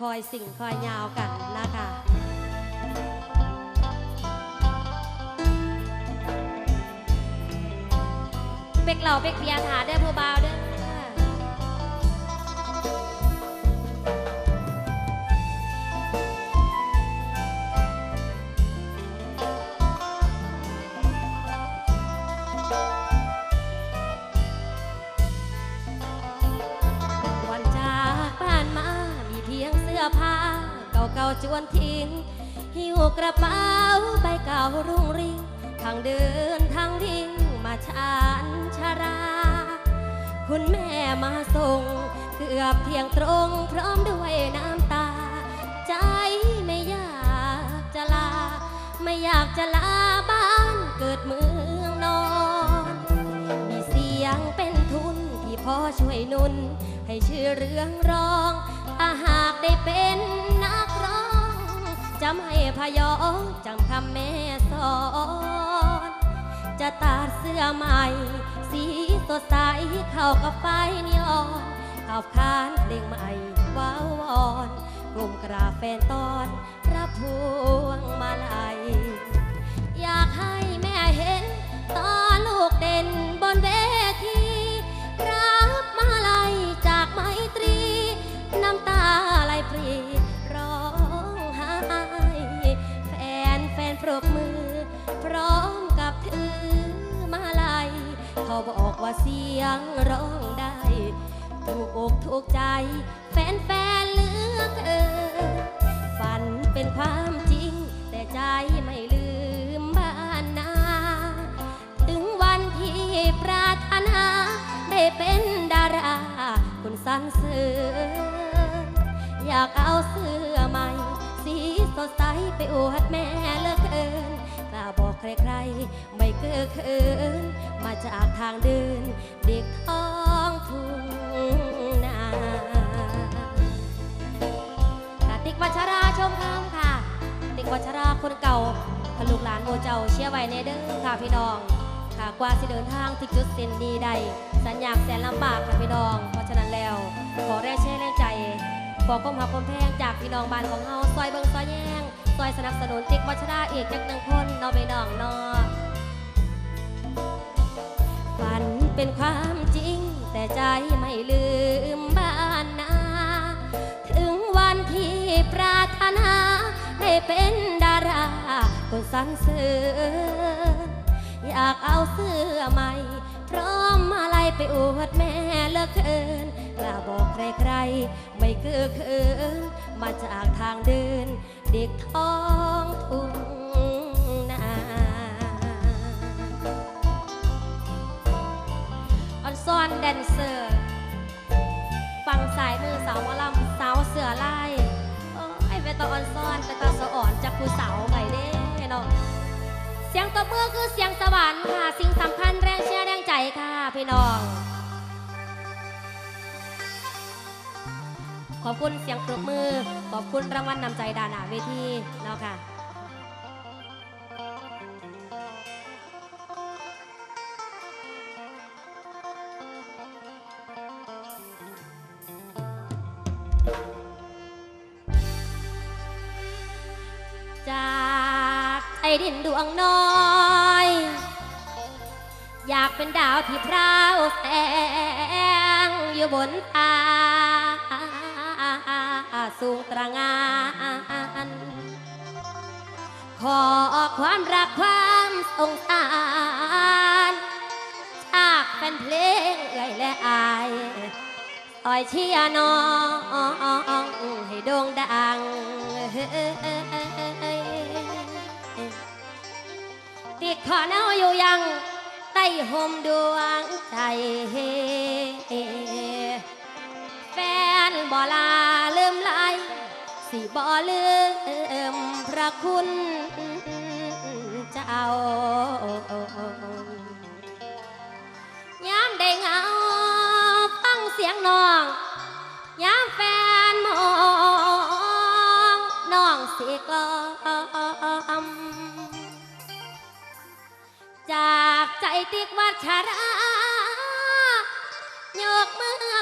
คอยสิ่งคอยยาวกันนะคะเป็กเหล่าเป็กเบียร์ถาเด้อผู้บ่าวเด้อ เก่าจวนทิ้ง หิวกระเป๋าใบเก่ารุ่งริ่งทางเดินทางวิ่งมาชานชารา คุณแม่มาส่ง เกือบเที่ยงตรงพร้อมด้วยน้ำตา ใจไม่อยากจะลา ไม่อยากจะลาบ้านเกิดเมืองนอน มีเสียงเป็นทุนที่พ่อช่วยนุนให้ชื่อเรื่องร้องถ้าหากได้เป็นนักร้อง จำให้พยองจำคำแม่สอน จะตัดเสื้อใหม่ สีสดใสเข้ากับไฟนิออนขับคานเพลงใหม่ว้าววอนกลุ่มกราแฟนตอนรับพวงมา สรรเสริญอยากเอาเสื้อใหม่ สีสดใสไปอวดแม่เลือเกินกล้าบอกใครๆ ไม่เก้อเขินมาจากทางเดิน เด็กท้องทุ่งนาค่ะติ๊กวัชราชมคำค่ะ ติกวัชราคนเก่าพลูกหลานโมเจ้าเชียร์ไว้ในเด้อค่ะพี่น้องค่ะกว่าสิเดินทางถึงจุดเส้นดีใดสัญญาแสนลำบากค่ะพี่น้อง เพราะฉะนั้นแล้ว ขอแรงเชื่อแรงใจ ขอความหักความแพงจากพี่น้องบ้านของเฮาซอยเบิงซอยแย่งซอยสนับสนุนติ๊กวัชราเอกจักหนึ่งคนนาะพี่น้องนาะฝันเป็นความจริง แต่ใจไม่ลืมบ้านนา ถึงวันที่ปรารถนา ได้เป็นดาราคนสรรเสริญอยากเอาเสื้อใหม่ พร้อมมาลัยไปอวดแม่เลือเกิน กล้าบอกใครๆ ไม่เก้อเขินมาจากทางเดิน เด็กท้องทุ่งนาออนซอนแดนเซอร์ฟังสายมือสาวมอลำสาวเสือไล่โอ้ยเป็นตาออนซอนเป็นตาสะอ่อนจากผู้สาวใหม่เด้เนาะเสียงตบมือคือเสียงสวรรค์ค่ะ สิ่งสำคัญแรงเชียร์แรงใจค่ะพี่น้อง ขอบคุณเสียงปรบมือ ขอบคุณรางวัลนำใจดานาเวทีเนาะค่ะจากไอ้ดินดวงน้อย อยากเป็นดาวที่พราวแสงอยู่บนฟ้า สูงตระงานขอความรักความสงสารจากเป็นเพลงเอ่ยและอายต่อยเชียน้องให้โด่งดังติดขอเนาอยู่ยังใต้ห่มดวงใจ ฟนบ่ลาลืมไหลสิบ่ลืมพระคุณเจ้ายามได้เงาฟังเสียงน้องยามแฟนมองน้องสิกลอมจากใจติกวัชรา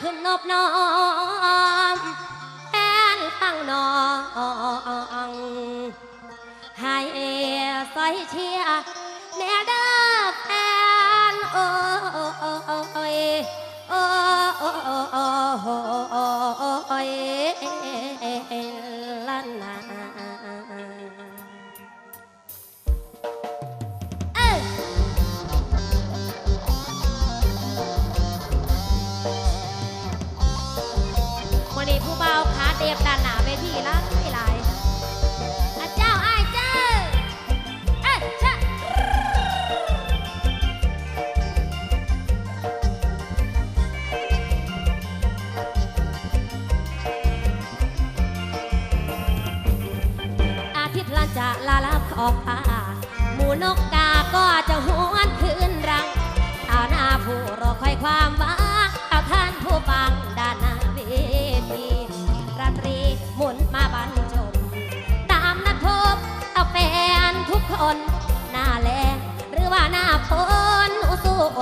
ขึ้นนอบน้อมแอนตั้งนองให้สอยเชียแม่เด้อแฟนโอ้ยโอ้ยโอ้ย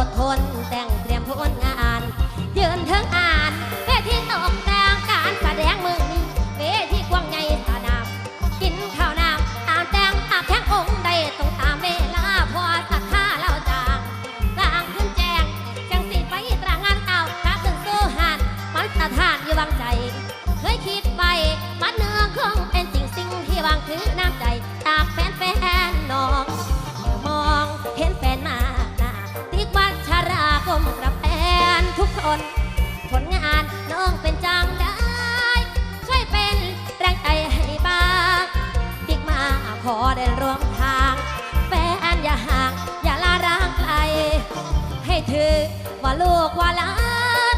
ดทน แต่งเตรียมผลงาน ยืนเทิงอ่านเวทีตกแต่งการแสดงมือนี้เวทีกว้างใหญ่สนามกินข้าวน้ำตามแตงตามแข้งองค์ใดตรงตามเวลาพอสักท่าเราจางกลางขึ้นแจงจังสิไปตรางานเก่าถ้าขึ้นสู้หันมันสถานอยู่วางใจ เคยคิดไปมันเนื้องคงเป็นสิ่งสิ่งที่วางคือน้ำใจจาก ขอเดินร่วมทาง แฟนอย่าห่าง อย่าลาร้างไกล ให้ถือว่าลูกว่าหลาน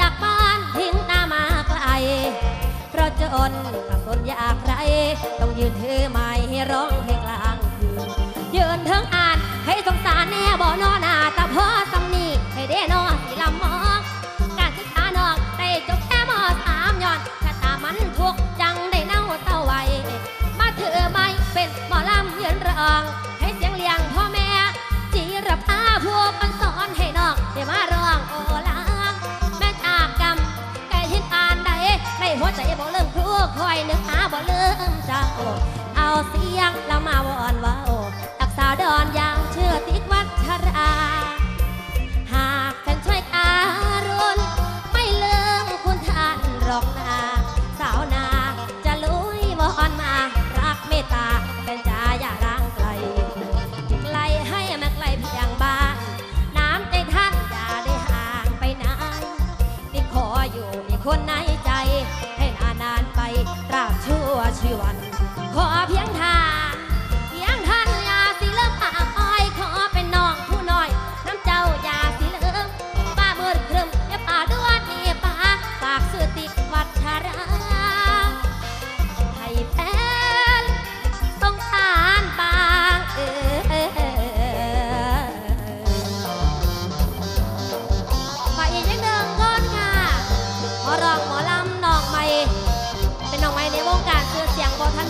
จากบ้านทิ้งหน้ามาไกล เพราะจนกับคนอยากไรต้องยืนถือไม้ให้ร้องเพลงกลางคืนยืนเทิงอ่านให้สงสารแน่บ่นอน้าตาพ่อสำ เสียงแล้วมาวอนว้า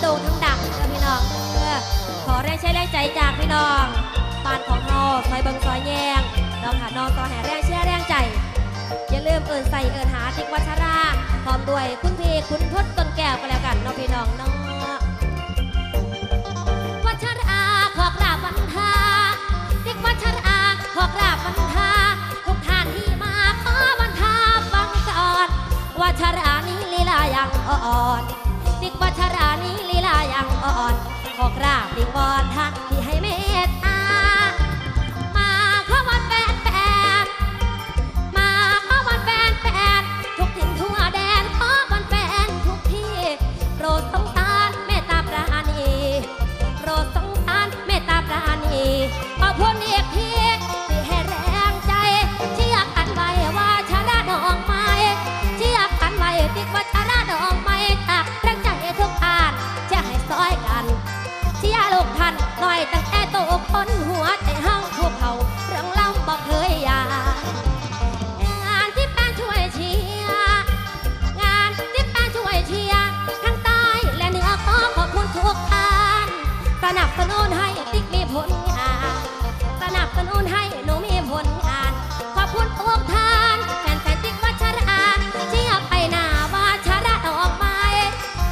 โดงทั้งดังเด้อพี่น้องเด้อขอแรงใช้แรงใจจากพี่น้องปานของเฮาซอยเบิงซอยแยงน้องค่ะน้องต่อแห่แรงเชื่อแรงใจ อย่าลืมเอินใส่เอินหาติ๊กวัชราพร้อมด้วยคุณพี่คุณทศต้นแก้วก็แล้วกันน้องพี่น้องเนาะวัชราขอกราบวันทาติ๊กวัชราขอกราบวันทาทุกท่านที่มาขอวันทาฟังก่อนวัชรานี้ลีลายังอ่อน รานีลีลายังอ่อน ขอกราบดิงวอนท่าน นับสนุนให้ติ๊กมีผลงานสนับสนุนให้หนูมีผลงาน ขอบคุณพวกทานแฟนแฟนติ๊กวัชราเชียบไปหน้าวัชระดอกไม้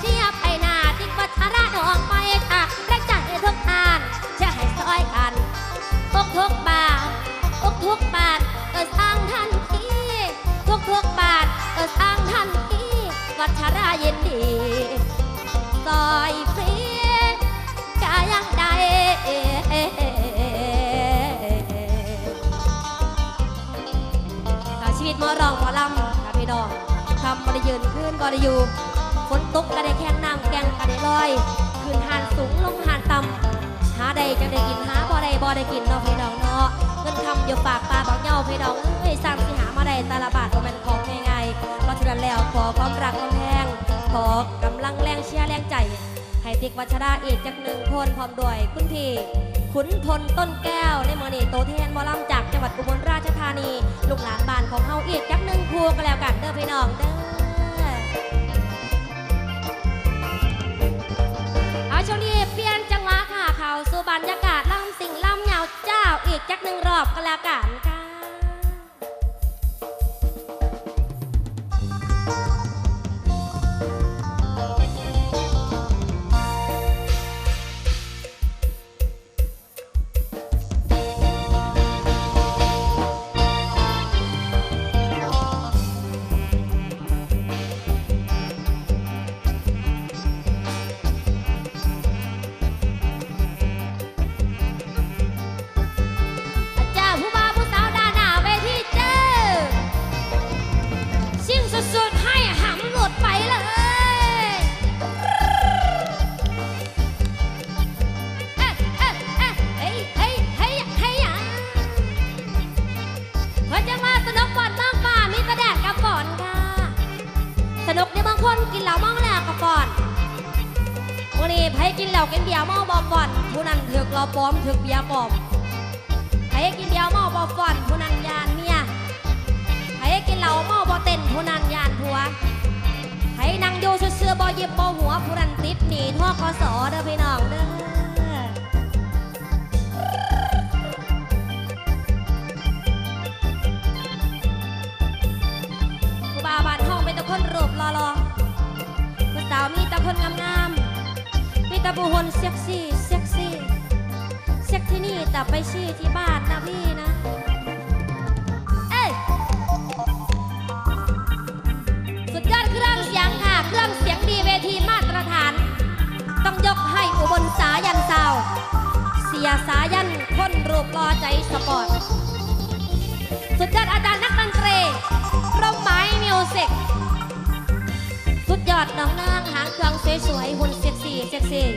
เชียบไปหน้าติ๊กวัชระดอกไม้ค่ะรักใจทุกท่านจะให้ซอยกันทุกทุกบาททุกทุกบาทเออสร้างทันทีทุกทุกบาทเออสร้างทันทีวัชระยินดีซอยฟรี ชีวิตมอรองมอลำค่ะพี่น้องคำบริยืนขึ้นบริยูฝนตกก็ได้แข้งน้ำแกงก็ได้ลอยขึ้นหานสูงลงหานต่ำหาใดจังได้กินหาบ่ได้บ่ได้กินเนาะพี่น้องเนาะเงินคำอยู่ฝากปลาบอกเหย้าพี่น้องเอ้ยสร้างสิหามาได้ต่ละบาทบ่แมันของง่ายๆเพราะฉะนั้นแล้วขอความรักความแพงขอกำลังแรงเชียร์แรงใจ ให้ติ๊กวัชราอีกจากหนึ่งคนพร้อมด้วยคุณพี่ขุนพลต้นแก้วในมือนีโตวแทนมอลำจากจังหวัดอุบลราชธานี ลูกหลานบ้านของเฮาอีกจากหนึ่งครูก็แล้วกันเด้อพี่น้องเด้อเอาช่วงนี้เปลี่ยนจังหวะค่ะ เขาสู่บรรยากาศล่ำสิ่งล่ำเหงาเจ้าอีกจากหนึ่งรอบก็แล้วกันค่ะ คนรูปรอๆผู้สาวมีแต่คนงามๆมีแต่ผู้คนเซ็กซี่เซ็กซี่เช็คที่นี่แต่ไปชี้ที่บ้านนะพี่นะเอ้ยสุดยอดเครื่องเสียงค่ะ เครื่องเสียงดีเวทีมาตรฐาน ต้องยกให้อุบลสายันสาว เสียสายันคนรูปรอใจสปอร์ตสุดยอดอาจารย์นักดนตรีร่มไม้มิวสิก สุดยอดน้องนางหางเครื่องสวยๆหุ่นเซ็กซี่เซ็กซี่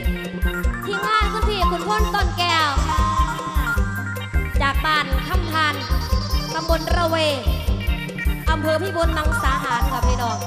ทีมงานคุณพี่คุณพ่นต้นแก้วค่ะจากบ้านคำพันตำบลระเว อำเภอพิบูลมังสาหารค่ะพี่น้อง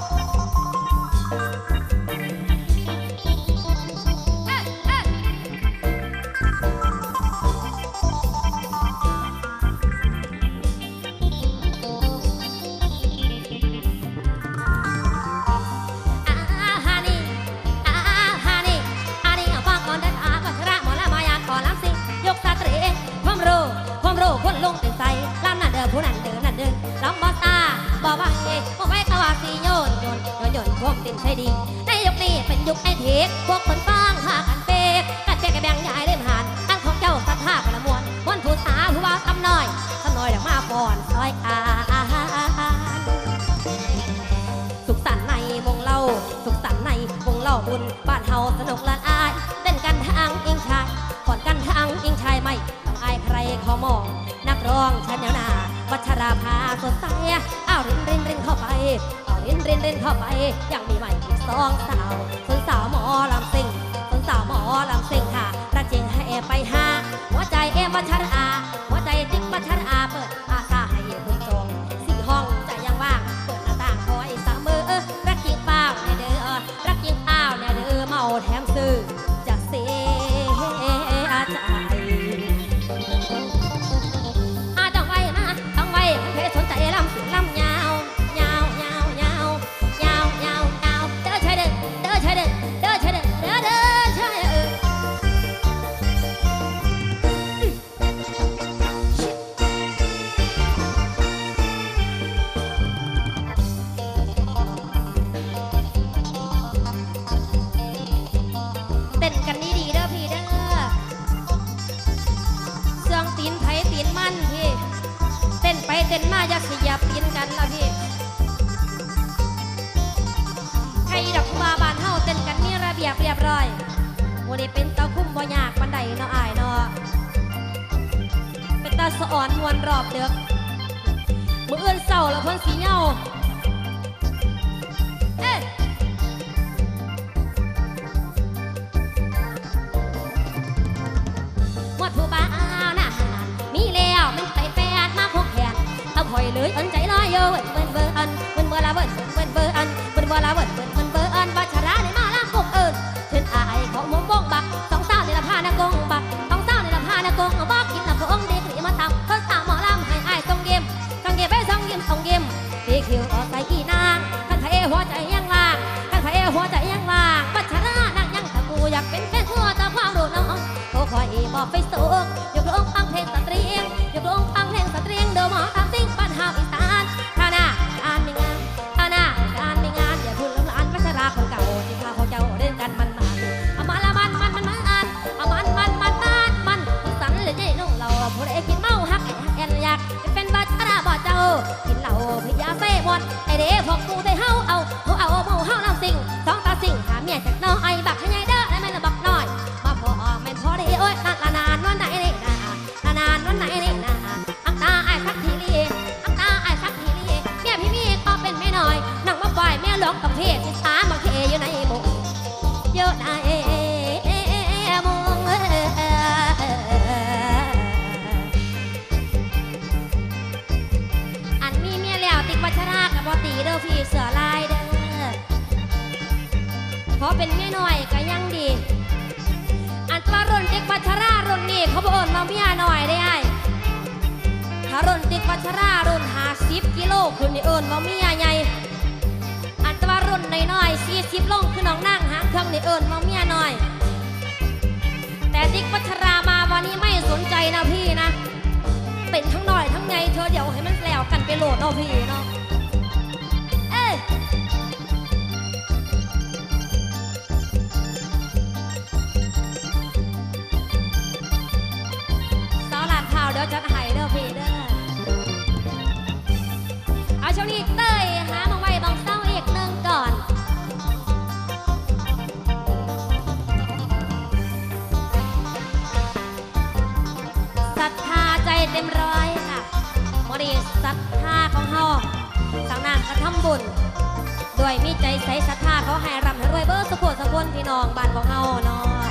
ใช่ดีในยุคนี้เป็นยุคไอเทคพวกคนฟังหากันเป๊กกันเป๊กกันแบ่งยายเล่มหานตั้งของเจ้าสัทธาพละมวลมวนผู้สาผู้ว่าทำน้อยทำน้อยเดี๋ยวมาป้อนซอยอาสุขสันต์ในวงเล่าสุขสันต์ในวงเล่าบุญบ้านเฮาสนุกละอายเต้นกันทางอิงชายก่อนกันทางอิงชายไม่ต้องอายใครเขามองนักร้องชันยานาวัชราภาสดใสอ้าวรินรินรินเข้าไป อ้าวรินเรนเข้าไป ยังมีใหม่อีกสองสาวคนสาวหมอลำซิงคนสาวหมอลำซิงค่ะรักจริงให้ไปหาหัวใจเอ็มวัชราหัวใจติ๊กวัชราเปิด นี่ดีเด้อพี่เด้อเสื่องตีนไผตีนมั่นพี่ เต้นไปเต้นมาอย่าขยับตีนกันละพี่ใครดอกบาบานเฮาเต้นกันนี่ระเบียบเรียบร้อยโมเดเป็นตาคุ้มบ่ยากบันไดเนาะอายเนาะเป็นตาสะอ่อนมวนรอบเด็กมือเอื้อนเศร้าแล้วพิ่นสีเงา เลยอันใจลายโยเว้นเว้นเว้อันเว้นเว้นลาเว้นเว้นเว้ ผู้ใดกินเมาหักแอนหักแอนอยากเป็นบ้าชาราบ่เจ้า กินเหล้าพิยาเซ่บอดไอเด็กพวกกูได้เฮาเอา ขอเป็นแม่หน่อยก็ยังดี อันตารุ่นติ๊กวัชรารุนนี้เขาบอกเราเมียหน่อยได้ไอ้ถ้ารุนติ๊กวัชรารุนหาสิบกิโลขึ้นนี่เอิญเราเมียใหญ่อันวารุ่นน้อยๆสี่สิบลงคือน้องนั่งหางเครื่องนี่เอิญเราเมียหน่อย แต่ติ๊กวัชรามาวันนี้ไม่สนใจนะพี่นะ เป็นทั้งหน่อยทั้งไงเธอเดี๋ยวให้มันแล้วกันไปโหลดเอาพี่เนาะ จักไห้เด้อพี่เด้อเอาช่วงนี้เตยหาบาไว้บองเศร้าอีกหนึ่งก่อน ศรัทธาใจเต็มร้อยค่ะมอรีศรัทธาของเฮาต่างนางกระทำบุญ ด้วยมีใจใสศรัทธาเขาให้รำให้รวยเบอร์สุดสุขนพี่น้องบ้านของเฮาเนาะ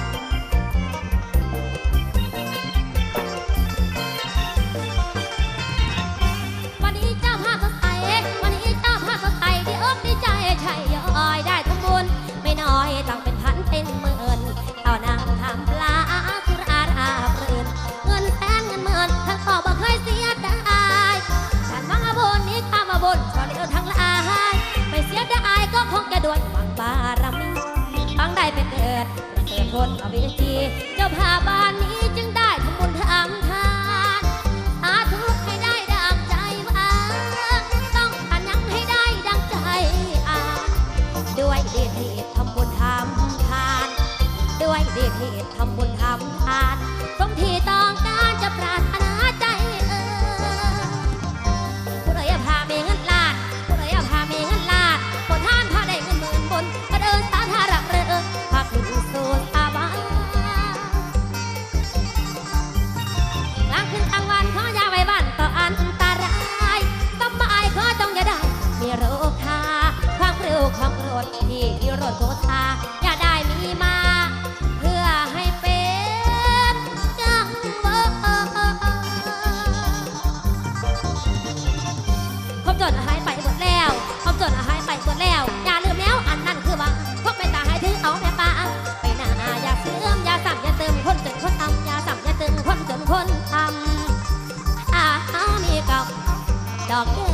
ดอกเดือ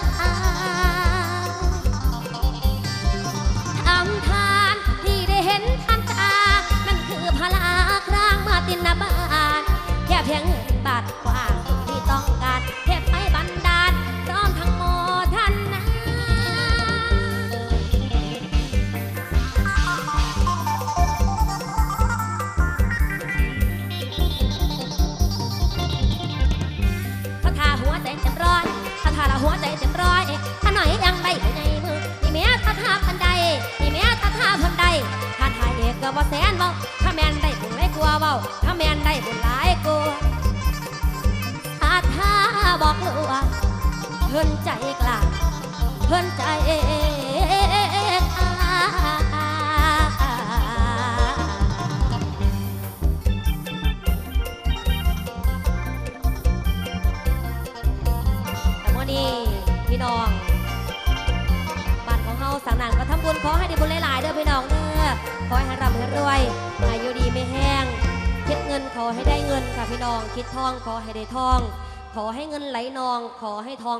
นอาทำทานที่ได้เห็นทันตา มันคือพลาครางมาตินาบานแค่เพียงเงินบาทกว่าที่ต้องการ เพิ่นได้ท่านทายเอกก็บ่แสนเว้าถ้าแมนได้บุญหลายกว่าเว้าถ้าแมนได้บุญหลายกลัวถ้าถ้าบอกลัวเพิ่นใจกล้าเพิ่นใจพี่น้องาสังนันก็ทำบุญขอให้ได้บุญหลายๆเด้อพี่น้องเด้อขอให้ร่ำให้รวย อายุดีไม่แห้ง คิดเงินขอให้ได้เงินค่ะพี่น้อง คิดทองขอให้ได้ทอง ขอให้เงินไหลนอง ขอให้ทอง